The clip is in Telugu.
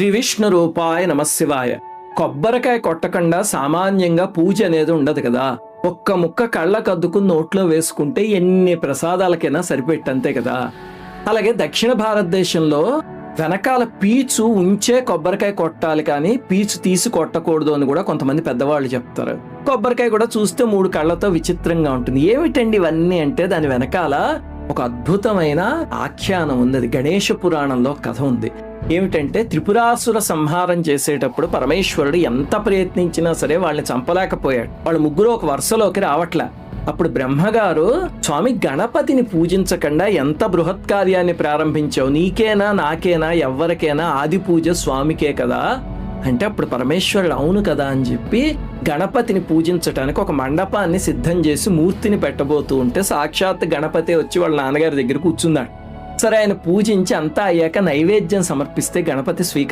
శ్రీ విష్ణు రూపాయ నమశివాయ కొబ్బరికాయ కొట్టకుండా సామాన్యంగా పూజ అనేది ఉండదు కదా. ఒక్క ముక్క కళ్ళ కళ్ళకద్దుకుని నోట్లో వేసుకుంటే ఎన్ని ప్రసాదాలకైనా సరిపెట్టంతే కదా. అలాగే దక్షిణ భారతదేశంలో వెనకాల పీచు ఉంచే కొబ్బరికాయ కొట్టాలి కానీ పీచు తీసి కొట్టకూడదు అని కూడా కొంతమంది పెద్దవాళ్ళు చెప్తారు. కొబ్బరికాయ కూడా చూస్తే మూడు కళ్ళతో విచిత్రంగా ఉంటుంది. ఏమిటండి ఇవన్నీ అంటే దాని వెనకాల ఒక అద్భుతమైన ఆఖ్యానం ఉంది. గణేష పురాణంలో కథ ఉంది. ఏమిటంటే త్రిపురాసుర సంహారం చేసేటప్పుడు పరమేశ్వరుడు ఎంత ప్రయత్నించినా సరే వాళ్ళని చంపలేకపోయాడు. వాళ్ళు ముగ్గురు ఒక వరుసలోకి రావట్లే. అప్పుడు బ్రహ్మగారు స్వామి గణపతిని పూజించకుండా ఎంత బృహత్ కార్యాన్ని ప్రారంభించావు? నీకేనా నాకేనా ఎవ్వరికైనా? ఆది పూజ స్వామికే కదా. అంటే అప్పుడు పరమేశ్వరుడు అవును కదా అని చెప్పి గణపతిని పూజించడానికి ఒక మండపాన్ని సిద్ధం చేసి మూర్తిని పెట్టబోతూ ఉంటే సాక్షాత్ గణపతి వచ్చి వాళ్ళ నాన్నగారి దగ్గర కూర్చున్నాడు. సరే ఆయన పూజించి అంతా అయ్యాక నైవేద్యం సమర్పిస్తే గణపతి స్వీకరి